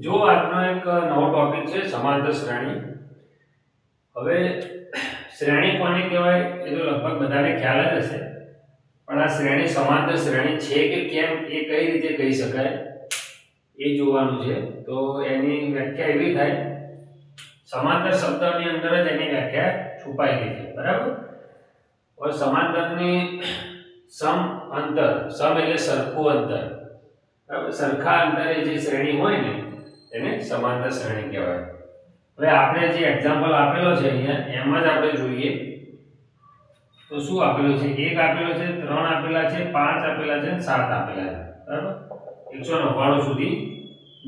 જો આજનો એક નવો ટોપિક છે સમાંતર શ્રેણી. હવે શ્રેણી કોને કહેવાય એ તો લગભગ બધાને ખ્યાલ જ હશે. પણ આ શ્રેણી સમાંતર શ્રેણી છે કે કેમ એ કઈ રીતે કહી શકાય એ જોવાનું છે. તો એની વ્યાખ્યા એવી થાય. સમાંતર શબ્દની અંદર જ એની વ્યાખ્યા છુપાઈ ગઈ છે. બરાબર? હવે સમાંતરની સમ અંતર, સમ એટલે સરખું અંતર. બરાબર? સરખા અંતરે જે શ્રેણી હોય ને એને સમાંતર શ્રેણી કહેવાય. હવે આપણે જે એક્ઝામ્પલ આપેલો છે અહીંયા, એમાં જ આપણે જોઈએ. તો શું આપેલું છે? એક આપેલો છે, ત્રણ આપેલા છે, પાંચ આપેલા છે સાત આપેલા છે. બરાબર? એકસો નવ્વાણું સુધી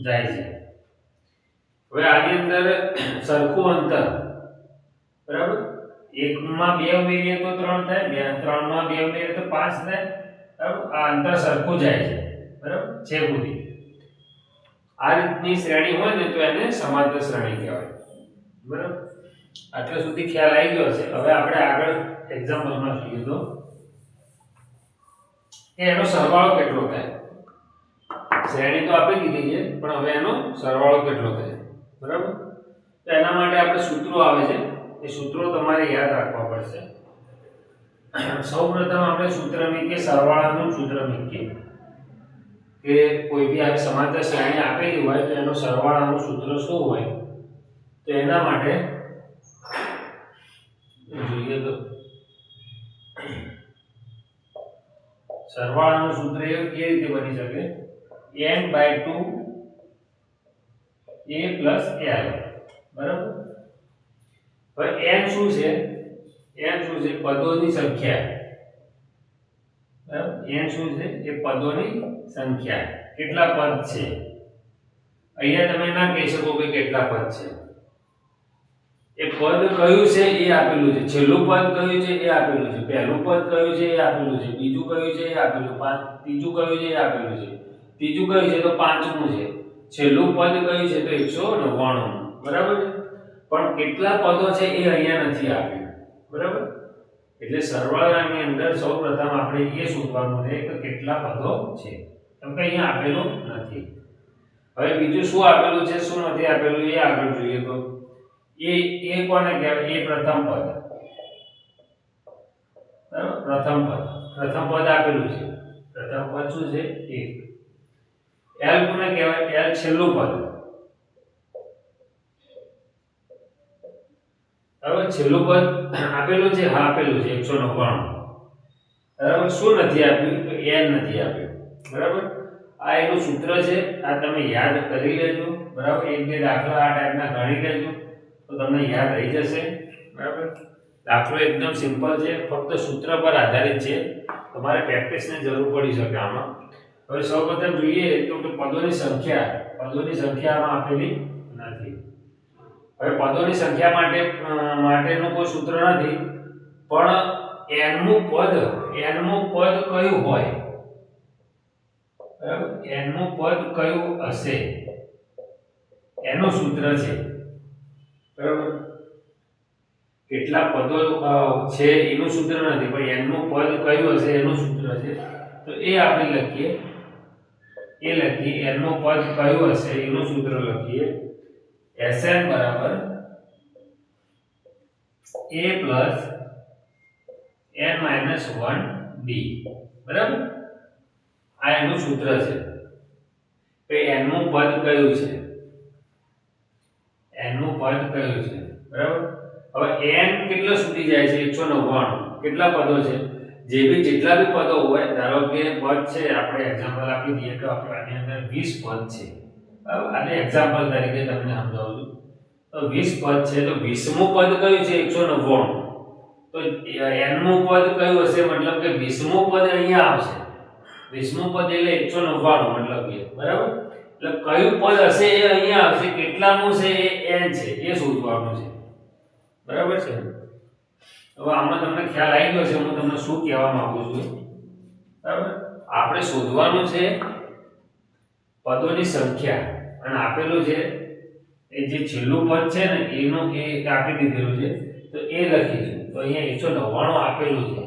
જાય છે. હવે આની અંદર સરખું અંતર. બરાબર? એકમાં બે ઉમેરીએ તો ત્રણ થાય, બે, ત્રણમાં બે ઉમેરીએ તો પાંચ થાય. બરાબર? આ અંતર સરખું જાય છે. બરાબર? છે સુધી. આ રીતની શ્રેણી હોય ને તો એને સમાંતર શ્રેણી કહેવાય. બરાબર? આટલા સુધી ખ્યાલ આવી ગયો છે. હવે આપણે આગળ એક્ઝામ્પલમાં જોઈએ તો. એનો સરવાળો કેટલો થાય? શ્રેણી તો આપી દીધી છે, પણ હવે એનો સરવાળો કેટલો થાય? બરાબર? તો એના માટે આપણે સૂત્રો આવે છે. એ સૂત્રો તમારે યાદ રાખવા પડશે. સૌપ્રથમ આપણે સૂત્ર મૂકીએ સરવાળાનું સૂત્ર મૂકીએ કે કોઈ બી આવી સમાંતર શ્રેણી આપેલી હોય તો એનો સરવાળાનું સૂત્ર શું હોય? તો એના માટે જોઈએ તો સરવાળાનું સૂત્ર એ રીતે બની શકે? N by two a plus l. બરાબર? હવે n શું છે? N શું છે? પદોની સંખ્યા. બરાબર? n શું છે? એ પદોની સંખ્યા. કેટલા પદ છે? અહીંયા તમે ના કહી શકો કે કેટલા પદ છે. એ પદ કયું છે? એ આપેલું છે. છેલ્લું પદ કયું છે? એ આપેલું છે. પહેલું પદ કયું છે? એ આપેલું છે. બીજું કયું છે? એ આપેલું પાંચ ત્રીજું કયું છે? એ આપેલું છે. ત્રીજું કયું છે? તો પાંચમું છે. છેલ્લું પદ કયું છે? તો એકસો નવ્વાણું. બરાબર પણ કેટલા પદો છે? એ અહીંયા નથી આપ્યું. બરાબર? એટલે સરવાળાની અંદર સૌપ્રથમ આપણે એ શોધવાનું છે કે કેટલા પદો છે. કેમ કે અહીંયા આપેલું નથી. હવે બીજું શું આપેલું છે, શું નથી આપેલું, એ આગળ જોઈએ તો. એ એ કોને કહેવાય? એ પ્રથમ પદ. બરાબર? પ્રથમ પદ. પ્રથમ પદ આપેલું છે. પ્રથમ પદ શું છે? એક એલ કોને કહેવાય? એલ છેલ્લું પદ. બરાબર? છેલ્લું પદ આપેલું છે, હા, આપેલું છે, એકસો નવ્વાણું. બરાબર? શું નથી આપ્યું? તો એન નથી આપ્યું. બરાબર? આ એનું સૂત્ર છે, આ તમે યાદ કરી લેજો. બરાબર? એક, બે દાખલા આ ટાઈપના ગણી લેજો. તો તમને યાદ રહી જશે. બરાબર? દાખલો એકદમ સિમ્પલ છે, ફક્ત સૂત્ર પર આધારિત છે. તમારે પ્રેક્ટિસની જરૂર પડી શકે આમાં. હવે સૌપ્રથમ જોઈએ, તો પદોની સંખ્યા પદોની સંખ્યા આમાં આપેલી હવે પદોની સંખ્યા માટે માટેનું કોઈ સૂત્ર નથી, પણ એનમું પદ એનમું પદ કયું હોય? બરાબર? નું પદ કયું હશે? એનું સૂત્ર છે. બરાબર? કેટલા પદો છે એનું સૂત્ર નથી, પણ એનનું પદ કયું હશે, એનું સૂત્ર છે. તો એ આપણે લખીએ. એ લખીએ, એનનું પદ કયું હશે, એનું સૂત્ર લખીએ. Sn બરાબર a plus n minus one d બરાબર? આ એનું સૂત્ર છે. કે એનનું પદ કયું છે? એનનું પદ કયું છે? બરાબર? હવે n કેટલો સુધી જાય છે? એકસો નવ્વાણું. કેટલા પદો છે? જે બી જેટલા બી પદો હોય, ધારો કે પદ છે, આપણે એક્ઝામ્પલ આપી દઈએ તો આપણે આની અંદર 20 પદ છે. આને એક્ઝામ્પલ તરીકે તમને સમજાવું છું. તો 20 પદ છે, તો 20મું પદ કયું છે? 199 તો nમું પદ કયું હશે? મતલબ કે 20મું પદ અહીંયા આવશે. 20મું પદ એટલે 199 મતલબ કે, બરાબર? એટલે કયું પદ હશે એ અહીંયા આવશે? કેટલામું છે એ n છે, એ શોધવાનું છે. બરાબર છે? હવે આમાં તમને ખ્યાલ આવી ગયો છે, હું તમને શું કહેવા માંગુ છું? બરાબર? આપણે શોધવાનું છે પદોની સંખ્યા. અને આપેલું છે, એ જે છેલ્લું પદ છે ને, એનું એ આપી દીધેલું છે, તો એ લખીશું તો અહીંયા એકસો નવ્વાણું આપેલું છે.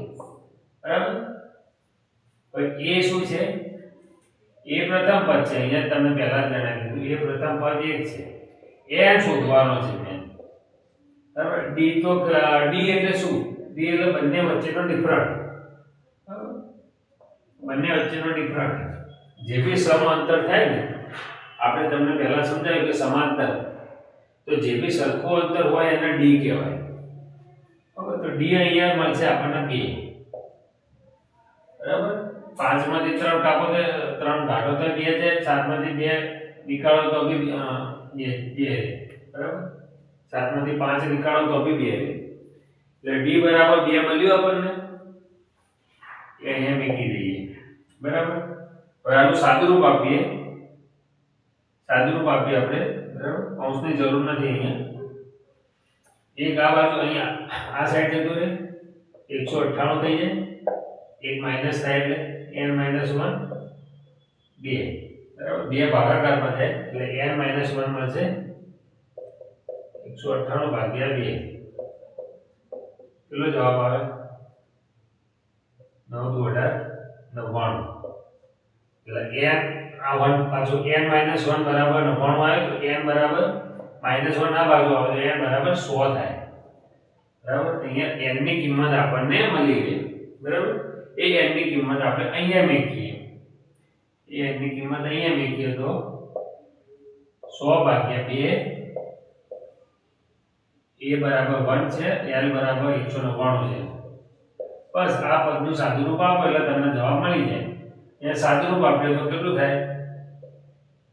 બરાબર? એ શું છે? એ પ્રથમ પદ છે. અહીંયા તમે પહેલા જણાવી દીધું. એ પ્રથમ પદ એક છે. એન શોધવાનો છે મેં બરાબર? ડી તો ડી એટલે શું? ડી એટલે બંને વચ્ચેનો ડિફરન્ટ બંને વચ્ચેનો ડિફરન્ટ જે બી સમ અંતર થાય ને આપણે તમને પહેલા સમજાવ્યું કે સમાંતર. તો જે બી સરખું અંતર હોય એને ડી કહેવાય. બરાબર? તો ડી અહીંયા મળશે આપણને બે. બરાબર? પાંચમાંથી ત્રણ કાપો તો ત્રણ કાઢો તો બે છે, સાતમાંથી બે નીકાળો તો બી બે બે બરાબર? સાતમાંથી પાંચ નીકાળો તો બી બે એટલે ડી બરાબર બે મળ્યું આપણને. એ અહીંયા મૂકી દઈએ. બરાબર? હવે આનું સાદુરૂપ આપીએ. સાદુરૂપ આપીએ આપણે, બરાબર? કૌંસની જરૂર નથી અહીંયા. એક આ બાજુ અહીંયા, આ સાઈડ જતો રહે. એકસો અઠ્ઠાણું થઈ જાય. એક માઇનસ થાય એન માઇનસ વન બે. બરાબર? બે ભાગાકારમાં થાય એટલે એન માઇનસ વન મળશે. એકસો અઠ્ઠાણું ભાગ્યા બે. કેટલો જવાબ આવે? નવ દુ અઢાર, નવ્વાણું. એટલે એન આ વન પાછું એન માઇનસ વન બરાબર નવ્વાણું આવે તો એન બરાબર માઇનસ વન આ બાજુ આવે તો n બરાબર સો થાય. બરાબર? અહીંયા n ની કિંમત આપણને મળી ગઈ બરાબર? એ n ની કિંમત આપણે અહીંયા મેકીએ. એ n ની કિંમત અહીંયા મેકીએ તો સો ભાગ્યા બે એ બરાબર વન છે, l બરાબર એકસો નવ્વાણું છે. બસ આ પદનું સાદુરૂપ આપો એટલે તમને જવાબ મળી જાય. અહીંયા સાદુરૂપ આપીએ તો કેટલું થાય?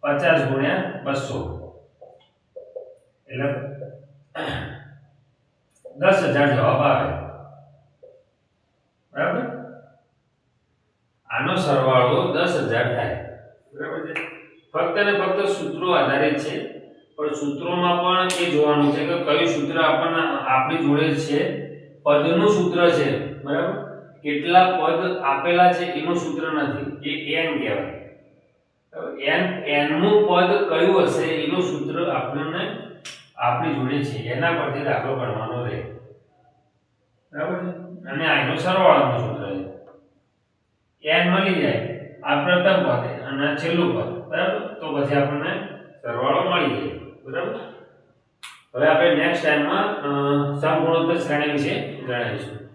પચાસ ગુણ્યા બસો. એટલે દસ હજાર જવાબ આવે. બરાબર? આનો સરવાળો દસ હજાર થાય. બરાબર છે? ફક્ત ને ફક્ત સૂત્રો આધારિત છે. પણ સૂત્રોમાં પણ એ જોવાનું છે કે કયું સૂત્ર આપણને આપણી જોડે છે. પદનું સૂત્ર છે. બરાબર? કેટલા પદ આપેલા છે એનું સૂત્ર નથી, એ n કહેવાય. એન એનનું પદ કયું હશે એનું સૂત્ર આપણને આપણી જોડે છે, એના પરથી દાખલો ગણવાનો રહે. બરાબર છે? અને આ એનો સરવાળાનું સૂત્ર છે. n મળી જાય, આ પ્રથમ પદ અને છેલ્લું પદ, બરાબર? તો પછી આપણને સરવાળો મળી જાય, બરાબર? હવે આપણે નેક્સ્ટ ટાઈમમાં સમગુણોત્તર શ્રેણી વિશે જણાવીશું